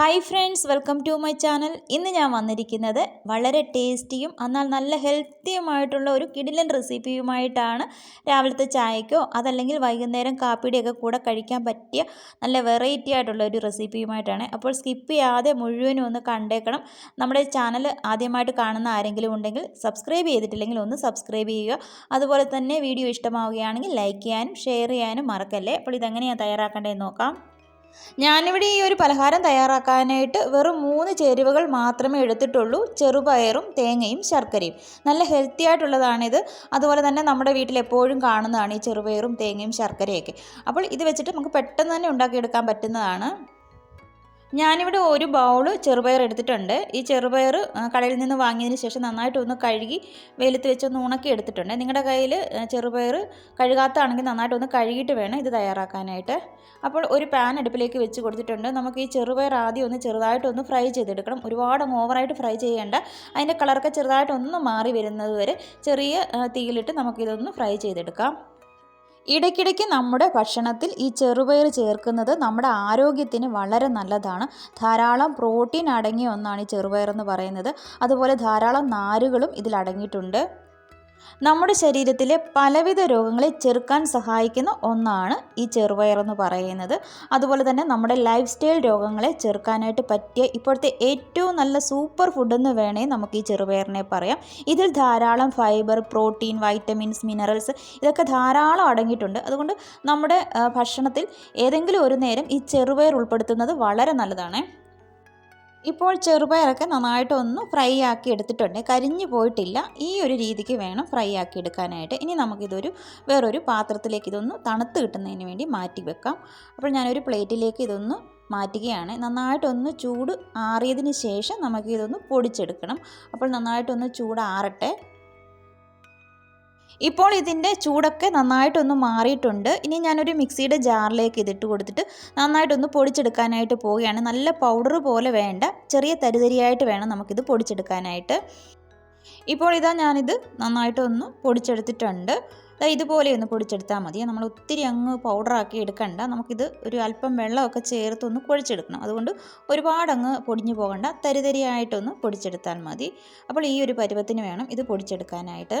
Hi friends welcome to my channel ഇന്ന് ഞാൻ വന്നിരിക്കുന്നത് വളരെ ടേസ്റ്റിയും എന്നാൽ നല്ല ഹെൽത്തിയുമായിട്ടുള്ള ഒരു കിടിലൻ റെസിപ്പിയുമായിട്ടാണ് രാവിലത്തെ ചായക്കോ അതല്ലെങ്കിൽ വൈകുന്നേരം കാപ്പിയുടെയൊക്കെ കൂടെ കഴിക്കാൻ പറ്റിയ നല്ല വെറൈറ്റി ആയിട്ടുള്ള ഒരു റെസിപ്പിയുമായിട്ടാണ് അപ്പോൾ സ്കിപ്പ് ചെയ്യാതെ മുഴുവനും ഒന്ന് കണ്ടേക്കണം. നമ്മുടെ ചാനൽ ആദ്യമായിട്ട് കാണുന്ന ആരെങ്കിലും ഉണ്ടെങ്കിൽ സബ്സ്ക്രൈബ് ചെയ്തിട്ടില്ലെങ്കിൽ ഒന്ന് സബ്സ്ക്രൈബ് ചെയ്യുക. അതുപോലെ തന്നെ വീഡിയോ ഇഷ്ടമാവുകയാണെങ്കിൽ ലൈക്ക് ചെയ്യാനും ഷെയർ ചെയ്യാനും മറക്കല്ലേ? അപ്പോൾ ഇതെങ്ങനെയാണ് തയ്യാറാക്കേണ്ടതെന്ന് നോക്കാം. ഞാനിവിടെ ഈ ഒരു പലഹാരം തയ്യാറാക്കാനായിട്ട് വെറും മൂന്ന് ചേരുവകൾ മാത്രമേ എടുത്തിട്ടുള്ളൂ. ചെറുപയറും തേങ്ങയും ശർക്കരയും. നല്ല ഹെൽത്തി ആയിട്ടുള്ളതാണിത്. അതുപോലെ തന്നെ നമ്മുടെ വീട്ടിൽ എപ്പോഴും കാണുന്നതാണ് ഈ ചെറുപയറും തേങ്ങയും ശർക്കരയൊക്കെ. അപ്പോൾ ഇത് വെച്ചിട്ട് നമുക്ക് പെട്ടെന്ന് തന്നെ ഉണ്ടാക്കിയെടുക്കാൻ പറ്റുന്നതാണ്. ഞാനിവിടെ ഒരു ബൗൾ ചെറുപയർ എടുത്തിട്ടുണ്ട്. ഈ ചെറുപയർ കടയിൽ നിന്ന് വാങ്ങിയതിന് ശേഷം നന്നായിട്ട് ഒന്ന് കഴുകി വെയിലത്ത് വെച്ച് ഒന്ന് ഉണക്കി എടുത്തിട്ടുണ്ട്. നിങ്ങളുടെ കയ്യിൽ ചെറുപയർ കഴുകാത്തതാണെങ്കിൽ നന്നായിട്ട് ഒന്ന് കഴുകിയിട്ട് വേണം ഇത് തയ്യാറാക്കാനായിട്ട്. അപ്പോൾ ഒരു പാൻ അടുപ്പിലേക്ക് വെച്ച് കൊടുത്തിട്ടുണ്ട്. നമുക്ക് ഈ ചെറുപയർ ആദ്യം ഒന്ന് ചെറുതായിട്ടൊന്ന് ഫ്രൈ ചെയ്തെടുക്കണം. ഒരുപാട് ഓവറായിട്ട് ഫ്രൈ ചെയ്യേണ്ട. അതിന്റെ കളറൊക്കെ ചെറുതായിട്ടൊന്ന് മാറി വരുന്നത് വരെ ചെറിയ തീയിലിട്ട് നമുക്കിതൊന്ന് ഫ്രൈ ചെയ്തെടുക്കാം. ഇടയ്ക്കിടയ്ക്ക് നമ്മുടെ ഭക്ഷണത്തിൽ ഈ ചെറുപയർ ചേർക്കുന്നത് നമ്മുടെ ആരോഗ്യത്തിന് വളരെ നല്ലതാണ്. ധാരാളം പ്രോട്ടീൻ അടങ്ങിയ ഒന്നാണ് ഈ ചെറുപയർ എന്ന് പറയുന്നത്. അതുപോലെ ധാരാളം നാരുകളും ഇതിൽ അടങ്ങിയിട്ടുണ്ട്. നമ്മുടെ ശരീരത്തിലെ പലവിധ രോഗങ്ങളെ ചെറുക്കാൻ സഹായിക്കുന്ന ഒന്നാണ് ഈ ചെറുപയർ എന്ന് പറയുന്നത്. അതുപോലെ തന്നെ നമ്മുടെ ലൈഫ് സ്റ്റൈൽ രോഗങ്ങളെ ചെറുക്കാനായിട്ട് പറ്റിയ ഇപ്പോഴത്തെ ഏറ്റവും നല്ല സൂപ്പർ ഫുഡെന്ന് വേണേ നമുക്ക് ഈ ചെറുപയറിനെ പറയാം. ഇതിൽ ധാരാളം ഫൈബർ പ്രോട്ടീൻ വൈറ്റമിൻസ് മിനറൽസ് ഇതൊക്കെ ധാരാളം അടങ്ങിയിട്ടുണ്ട്. അതുകൊണ്ട് നമ്മുടെ ഭക്ഷണത്തിൽ ഏതെങ്കിലും ഒരു നേരം ഈ ചെറുവയർ ഉൾപ്പെടുത്തുന്നത് വളരെ നല്ലതാണ്. ഇപ്പോൾ ചെറുപയറൊക്കെ നന്നായിട്ട് ഒന്ന് ഫ്രൈ ആക്കി എടുത്തിട്ടുണ്ട്. കരിഞ്ഞു പോയിട്ടില്ല. ഈ ഒരു രീതിക്ക് വേണം ഫ്രൈ ആക്കി എടുക്കാനായിട്ട്. ഇനി നമുക്കിതൊരു വേറൊരു പാത്രത്തിലേക്ക് ഇതൊന്ന് തണുത്ത് കിട്ടുന്നതിന് വേണ്ടി മാറ്റി വെക്കാം. അപ്പോൾ ഞാനൊരു പ്ലേറ്റിലേക്ക് ഇതൊന്ന് മാറ്റുകയാണ്. നന്നായിട്ടൊന്ന് ചൂട് ആറിയതിന് ശേഷം നമുക്കിതൊന്ന് പൊടിച്ചെടുക്കണം. അപ്പോൾ നന്നായിട്ടൊന്ന് ചൂട് ആറട്ടെ ഇപ്പോൾ ഇതിന്റെ ചൂടൊക്കെ നന്നായിട്ടൊന്ന് മാറിയിട്ടുണ്ട്. ഇനി ഞാനൊരു മിക്സിയുടെ ജാറിലേക്ക് ഇതിട്ട് കൊടുത്തിട്ട് നന്നായിട്ടൊന്ന് പൊടിച്ചെടുക്കാനായിട്ട് പോവുകയാണ്. നല്ല പൗഡർ പോലെ വേണ്ട ചെറിയ തരിതരിയായിട്ട് വേണം നമുക്കിത് പൊടിച്ചെടുക്കാനായിട്ട്. ഇപ്പോൾ ഇതാ ഞാനിത് നന്നായിട്ടൊന്ന് പൊടിച്ചെടുത്തിട്ടുണ്ട്. ഇതുപോലെ ഒന്ന് പൊടിച്ചെടുത്താൽ മതി. നമ്മൾ ഒത്തിരി അങ്ങ് പൗഡറാക്കി എടുക്കണ്ട. നമുക്കിത് ഒരു അല്പം വെള്ളമൊക്കെ ചേർത്തൊന്ന് കുഴച്ചെടുക്കണം. അതുകൊണ്ട് ഒരുപാട് അങ്ങ് പൊടിഞ്ഞു പോകണ്ട. തരിതരിയായിട്ടൊന്ന് പൊടിച്ചെടുത്താൽ മതി. അപ്പോൾ ഈ ഒരു പരുവത്തിന് വേണം ഇത് പൊടിച്ചെടുക്കാനായിട്ട്.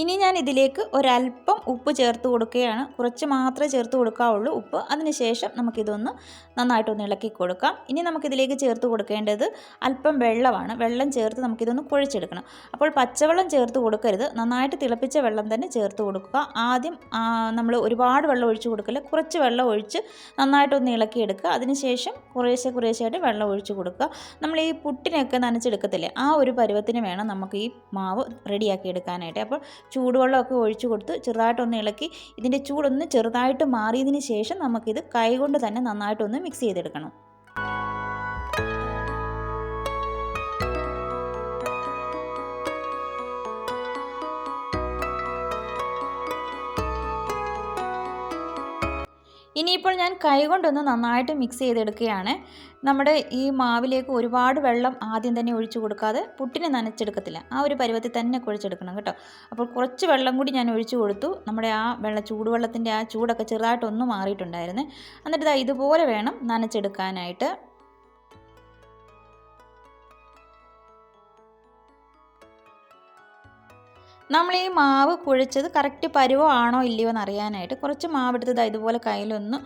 ഇനി ഞാൻ ഇതിലേക്ക് ഒരല്പം ഉപ്പ് ചേർത്ത് കൊടുക്കുകയാണ്. കുറച്ച് മാത്രമേ ചേർത്ത് കൊടുക്കാവുള്ളൂ ഉപ്പ്. അതിനുശേഷം നമുക്കിതൊന്ന് നന്നായിട്ടൊന്ന് ഇളക്കി കൊടുക്കാം. ഇനി നമുക്കിതിലേക്ക് ചേർത്ത് കൊടുക്കേണ്ടത് അല്പം വെള്ളമാണ്. വെള്ളം ചേർത്ത് നമുക്കിതൊന്ന് കുഴച്ചെടുക്കണം. അപ്പോൾ പച്ചവെള്ളം ചേർത്ത് കൊടുക്കരുത്. നന്നായിട്ട് തിളപ്പിച്ച വെള്ളം തന്നെ ചേർത്ത് കൊടുക്കുക. ആദ്യം നമ്മൾ ഒരുപാട് വെള്ളം ഒഴിച്ച് കൊടുക്കില്ല? കുറച്ച് വെള്ളം ഒഴിച്ച് നന്നായിട്ടൊന്ന് ഇളക്കിയെടുക്കുക. അതിനുശേഷം കുറേശ്ശെ കുറേശ്ശായിട്ട് വെള്ളം ഒഴിച്ച് കൊടുക്കുക. നമ്മൾ ഈ പുട്ടിനൊക്കെ നനച്ചെടുക്കത്തില്ലേ? ആ ഒരു പരുവത്തിന് വേണം നമുക്ക് ഈ മാവ് റെഡിയാക്കി എടുക്കാനായിട്ട് അപ്പോൾ ചൂടുവെള്ളമൊക്കെ ഒഴിച്ചു കൊടുത്ത് ചെറുതായിട്ടൊന്ന് ഇളക്കി ഇതിന്റെ ചൂടൊന്ന് ചെറുതായിട്ട് മാറിയതിന് ശേഷം നമുക്കിത് കൈകൊണ്ട് തന്നെ നന്നായിട്ടൊന്ന് മിക്സ് ചെയ്തെടുക്കണം. ഇനിയിപ്പോൾ ഞാൻ കൈകൊണ്ടൊന്ന് നന്നായിട്ട് മിക്സ് ചെയ്തെടുക്കുകയാണ്. നമ്മുടെ ഈ മാവിലേക്ക് ഒരുപാട് വെള്ളം ആദ്യം തന്നെ ഒഴിച്ചു കൊടുക്കാതെ പുട്ടിനെ നനച്ചെടുക്കത്തില്ല. ആ ഒരു പരുവത്തിൽ തന്നെ കുഴച്ചെടുക്കണം കേട്ടോ. അപ്പോൾ കുറച്ച് വെള്ളം കൂടി ഞാൻ ഒഴിച്ചു കൊടുത്തു. നമ്മുടെ ആ വെള്ള ചൂടുവെള്ളത്തിന്റെ ആ ചൂടൊക്കെ ചെറുതായിട്ടൊന്ന് മാറിയിട്ടുണ്ടായിരുന്നു. എന്നിട്ട് ഇതുപോലെ വേണം നനച്ചെടുക്കാനായിട്ട്. നമ്മൾ ഈ മാവ് കുഴച്ചത് കറക്റ്റ് പരുവമാണോ ഇല്ലയോ എന്ന് അറിയാനായിട്ട് കുറച്ച് മാവ് എടുത്തത് ഇതുപോലെ കയ്യിലൊന്ന്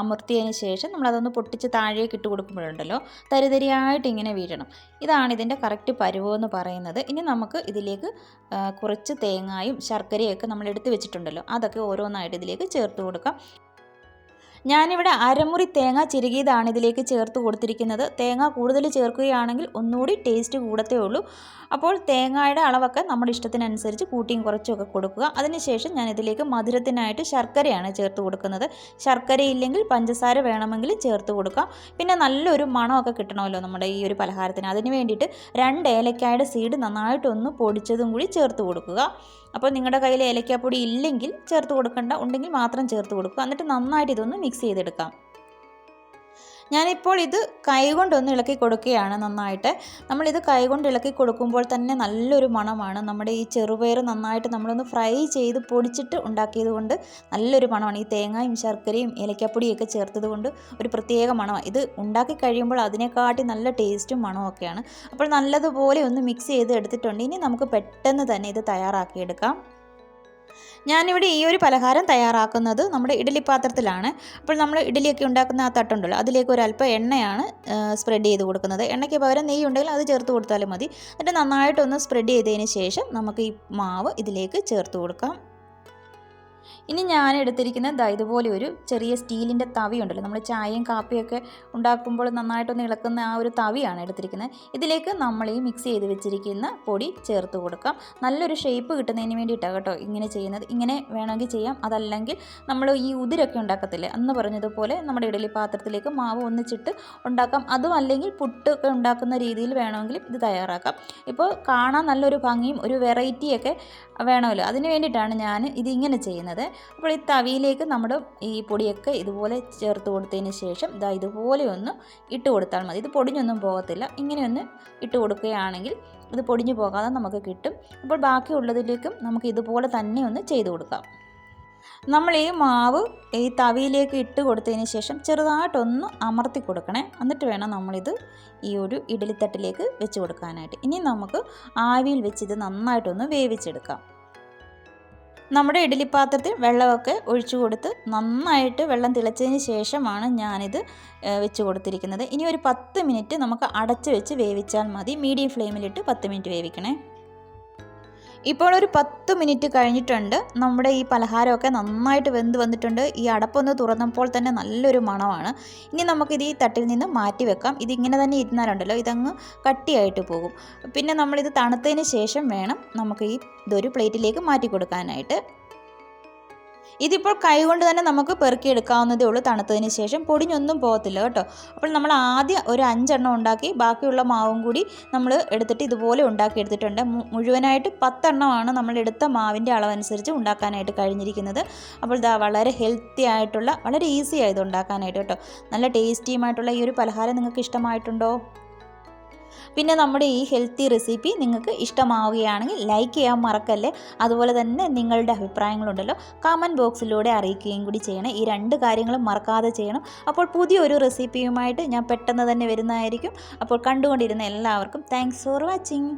അമർത്തിയതിന് ശേഷം നമ്മളതൊന്ന് പൊട്ടിച്ച് താഴേക്ക് ഇട്ട് കൊടുക്കുമ്പോഴുണ്ടല്ലോ തരിതരിയായിട്ട് ഇങ്ങനെ വീഴണം. ഇതാണ് ഇതിന്റെ കറക്റ്റ് പരുവമെന്ന് പറയുന്നത്. ഇനി നമുക്ക് ഇതിലേക്ക് കുറച്ച് തേങ്ങായും ശർക്കരയൊക്കെ നമ്മൾ എടുത്ത് വെച്ചിട്ടുണ്ടല്ലോ അതൊക്കെ ഓരോന്നായിട്ട് ഇതിലേക്ക് ചേർത്ത് കൊടുക്കാം. ഞാനിവിടെ അരമുറി തേങ്ങ ചിരുകിയതാണ് ഇതിലേക്ക് ചേർത്ത് കൊടുത്തിരിക്കുന്നത്. തേങ്ങ കൂടുതൽ ചേർക്കുകയാണെങ്കിൽ ഒന്നുകൂടി ടേസ്റ്റ് കൂടത്തേ ഉള്ളൂ. അപ്പോൾ തേങ്ങയുടെ അളവൊക്കെ നമ്മുടെ ഇഷ്ടത്തിനനുസരിച്ച് കൂട്ടിയും കുറച്ചുമൊക്കെ കൊടുക്കുക. അതിനുശേഷം ഞാൻ ഇതിലേക്ക് മധുരത്തിനായിട്ട് ശർക്കരയാണ് ചേർത്ത് കൊടുക്കുന്നത്. ശർക്കര ഇല്ലെങ്കിൽ പഞ്ചസാര വേണമെങ്കിൽ ചേർത്ത് കൊടുക്കാം. പിന്നെ നല്ലൊരു മണമൊക്കെ കിട്ടണമല്ലോ നമ്മുടെ ഈ ഒരു പലഹാരത്തിന്. അതിന് വേണ്ടിയിട്ട് രണ്ട് ഏലക്കായുടെ സീഡ് നന്നായിട്ടൊന്ന് പൊടിച്ചതും കൂടി ചേർത്ത് കൊടുക്കുക. അപ്പോൾ നിങ്ങളുടെ കയ്യിൽ ഏലക്കാപ്പൊടി ഇല്ലെങ്കിൽ ചേർത്ത് കൊടുക്കേണ്ട. ഉണ്ടെങ്കിൽ മാത്രം ചേർത്ത് കൊടുക്കുക. എന്നിട്ട് നന്നായിട്ട് ഇതൊന്ന് മിക്സ് ചെയ്തെടുക്കാം. ഞാനിപ്പോൾ ഇത് കൈകൊണ്ടൊന്ന് ഇളക്കി കൊടുക്കുകയാണ് നന്നായിട്ട്. നമ്മളിത് കൈകൊണ്ട് ഇളക്കി കൊടുക്കുമ്പോൾ തന്നെ നല്ലൊരു മണമാണ്. നമ്മുടെ ഈ ചെറുപയർ നന്നായിട്ട് നമ്മളൊന്ന് ഫ്രൈ ചെയ്ത് പൊടിച്ചിട്ട് ഉണ്ടാക്കിയത് കൊണ്ട് നല്ലൊരു മണമാണ്. ഈ തേങ്ങയും ശർക്കരയും ഏലക്കപ്പൊടിയൊക്കെ ചേർത്തത് കൊണ്ട് ഒരു പ്രത്യേക മണമാണ്. ഇത് ഉണ്ടാക്കി കഴിയുമ്പോൾ അതിനെക്കാട്ടി നല്ല ടേസ്റ്റും മണവും ഒക്കെയാണ്. അപ്പോൾ നല്ലതുപോലെ ഒന്ന് മിക്സ് ചെയ്ത് എടുത്തിട്ടുണ്ട്. ഇനി നമുക്ക് പെട്ടെന്ന് തന്നെ ഇത് തയ്യാറാക്കിയെടുക്കാം. ഞാനിവിടെ ഈ ഒരു പലഹാരം തയ്യാറാക്കുന്നത് നമ്മുടെ ഇഡ്ഡലി പാത്രത്തിലാണ്. അപ്പോൾ നമ്മൾ ഇഡ്ഡലിയൊക്കെ ഉണ്ടാക്കുന്ന ആ തട്ടുണ്ടല്ലോ അതിലേക്ക് ഒരല്പം എണ്ണയാണ് സ്പ്രെഡ് ചെയ്ത് കൊടുക്കുന്നത്. എണ്ണയ്ക്ക് പകരം നെയ്യ് ഉണ്ടെങ്കിൽ അത് ചേർത്ത് കൊടുത്താലും മതി. എന്നിട്ട് നന്നായിട്ടൊന്ന് സ്പ്രെഡ് ചെയ്തതിന് ശേഷം നമുക്ക് ഈ മാവ് ഇതിലേക്ക് ചേർത്ത് കൊടുക്കാം. ഇനി ഞാൻ എടുത്തിരിക്കുന്ന ദാ ഇതുപോലെ ഒരു ചെറിയ സ്റ്റീലിന്റെ തവി ഉണ്ടല്ലോ നമ്മൾ ചായയും കാപ്പിയൊക്കെ ഉണ്ടാക്കുമ്പോൾ നന്നായിട്ടൊന്ന് ഇളക്കുന്ന ആ ഒരു തവിയാണ് എടുത്തിരിക്കുന്നത്. ഇതിലേക്ക് നമ്മൾ ഈ മിക്സ് ചെയ്ത് വെച്ചിരിക്കുന്ന പൊടി ചേർത്ത് കൊടുക്കാം. നല്ലൊരു ഷേപ്പ് കിട്ടുന്നതിന് വേണ്ടിയിട്ടാണ് കേട്ടോ ഇങ്ങനെ ചെയ്യുന്നത്. ഇങ്ങനെ വേണമെങ്കിൽ ചെയ്യാം. അതല്ലെങ്കിൽ നമ്മൾ ഈ ഉതിരൊക്കെ ഉണ്ടാക്കത്തില്ലേ? അന്ന് പറഞ്ഞതുപോലെ നമ്മുടെ ഇഡലി പാത്രത്തിലേക്ക് മാവ് ഒന്നിച്ചിട്ട് ഉണ്ടാക്കാം. അതും അല്ലെങ്കിൽ പുട്ടൊക്കെ ഉണ്ടാക്കുന്ന രീതിയിൽ വേണമെങ്കിൽ ഇത് തയ്യാറാക്കാം. ഇപ്പോൾ കാണാൻ നല്ലൊരു ഭംഗിയും ഒരു വെറൈറ്റിയൊക്കെ വേണമല്ലോ. അതിന് വേണ്ടിയിട്ടാണ് ഞാൻ ഇതിങ്ങനെ ചെയ്യുന്നത്. അപ്പോൾ ഈ തവിയിലേക്ക് നമ്മൾ ഈ പൊടിയൊക്കെ ഇതുപോലെ ചേർത്ത് കൊടുത്തതിന് ശേഷം ഇതാ ഇതുപോലെ ഒന്ന് ഇട്ട് കൊടുത്താൽ മതി. ഇത് പൊടിഞ്ഞൊന്നും പോകത്തില്ല. ഇങ്ങനെയൊന്ന് ഇട്ട് കൊടുക്കുകയാണെങ്കിൽ ഇത് പൊടിഞ്ഞു പോകാതെ നമുക്ക് കിട്ടും. അപ്പോൾ ബാക്കിയുള്ളതിലേക്കും നമുക്ക് ഇതുപോലെ തന്നെ ഒന്ന് ചെയ്ത് കൊടുക്കാം. നമ്മൾ ഈ മാവ് ഈ തവിയിലേക്ക് ഇട്ട് കൊടുത്തതിന് ശേഷം ചെറുതായിട്ടൊന്ന് അമർത്തി കൊടുക്കണേ. എന്നിട്ട് വേണം നമ്മളിത് ഈ ഒരു ഇഡലിത്തട്ടിലേക്ക് വെച്ച് കൊടുക്കാനായിട്ട്. ഇനി നമുക്ക് ആവിയിൽ വെച്ച് ഇത് നന്നായിട്ടൊന്ന് വേവിച്ചെടുക്കാം. നമ്മുടെ ഇഡലി പാത്രത്തിൽ വെള്ളമൊക്കെ ഒഴിച്ചു കൊടുത്ത് നന്നായിട്ട് വെള്ളം തിളച്ചതിന് ശേഷമാണ് ഞാനിത് വെച്ച് കൊടുത്തിരിക്കുന്നത്. ഇനി ഒരു പത്ത് മിനിറ്റ് നമുക്ക് അടച്ച് വെച്ച് വേവിച്ചാൽ മതി. മീഡിയം ഫ്ലെയിമിലിട്ട് പത്ത് മിനിറ്റ് വേവിക്കണേ. ഇപ്പോൾ ഒരു പത്ത് മിനിറ്റ് കഴിഞ്ഞിട്ടുണ്ട്. നമ്മുടെ ഈ പലഹാരമൊക്കെ നന്നായിട്ട് വെന്ത് വന്നിട്ടുണ്ട്. ഈ അടപ്പൊന്ന് തുറന്നപ്പോൾ തന്നെ നല്ലൊരു മണമാണ്. ഇനി നമുക്കിത് ഈ തട്ടിൽ നിന്ന് മാറ്റി വെക്കാം. ഇതിങ്ങനെ തന്നെ ഇരുന്നാലുണ്ടല്ലോ. ഇതങ്ങ് കട്ടിയായിട്ട് പോകും. പിന്നെ നമ്മളിത് തണുത്തതിന് ശേഷം വേണം നമുക്ക് ഈ ഇതൊരു പ്ലേറ്റിലേക്ക് മാറ്റി കൊടുക്കാനായിട്ട്. ഇതിപ്പോൾ കൈകൊണ്ട് തന്നെ നമുക്ക് പെറുക്കിയെടുക്കാവുന്നതേ ഉള്ളൂ. തണുത്തതിന് ശേഷം പൊടിഞ്ഞൊന്നും പോകത്തില്ല കേട്ടോ. അപ്പോൾ നമ്മൾ ആദ്യം ഒരു അഞ്ചെണ്ണം ഉണ്ടാക്കി ബാക്കിയുള്ള മാവും കൂടി നമ്മൾ എടുത്തിട്ട് ഇതുപോലെ ഉണ്ടാക്കി എടുത്തിട്ടുണ്ട്. മുഴുവനായിട്ട് പത്തെണ്ണമാണ് നമ്മൾ എടുത്ത മാവിന്റെ അളവനുസരിച്ച് ഉണ്ടാക്കാനായിട്ട് കഴിഞ്ഞിരിക്കുന്നത്. അപ്പോൾ ഇതാ വളരെ ഹെൽത്തി ആയിട്ടുള്ള വളരെ ഈസി ആയത് ഉണ്ടാക്കാനായിട്ട് കേട്ടോ. നല്ല ടേസ്റ്റിയുമായിട്ടുള്ള ഈ ഒരു പലഹാരം നിങ്ങൾക്ക് ഇഷ്ടമായിട്ടുണ്ടോ? പിന്നെ നമ്മുടെ ഈ ഹെൽത്തി റെസിപ്പി നിങ്ങൾക്ക് ഇഷ്ടമാവുകയാണെങ്കിൽ ലൈക്ക് ചെയ്യാൻ മറക്കല്ലേ? അതുപോലെ തന്നെ നിങ്ങളുടെ അഭിപ്രായങ്ങളുണ്ടല്ലോ കമന്റ് ബോക്സിലൂടെ അറിയിക്കുകയും കൂടി ചെയ്യണം. ഈ രണ്ട് കാര്യങ്ങളും മറക്കാതെ ചെയ്യണം. അപ്പോൾ പുതിയൊരു റെസിപ്പിയുമായിട്ട് ഞാൻ പെട്ടെന്ന് തന്നെ വരുന്നതായിരിക്കും. അപ്പോൾ കണ്ടുകൊണ്ടിരുന്ന എല്ലാവർക്കും താങ്ക്സ് ഫോർ വാച്ചിങ്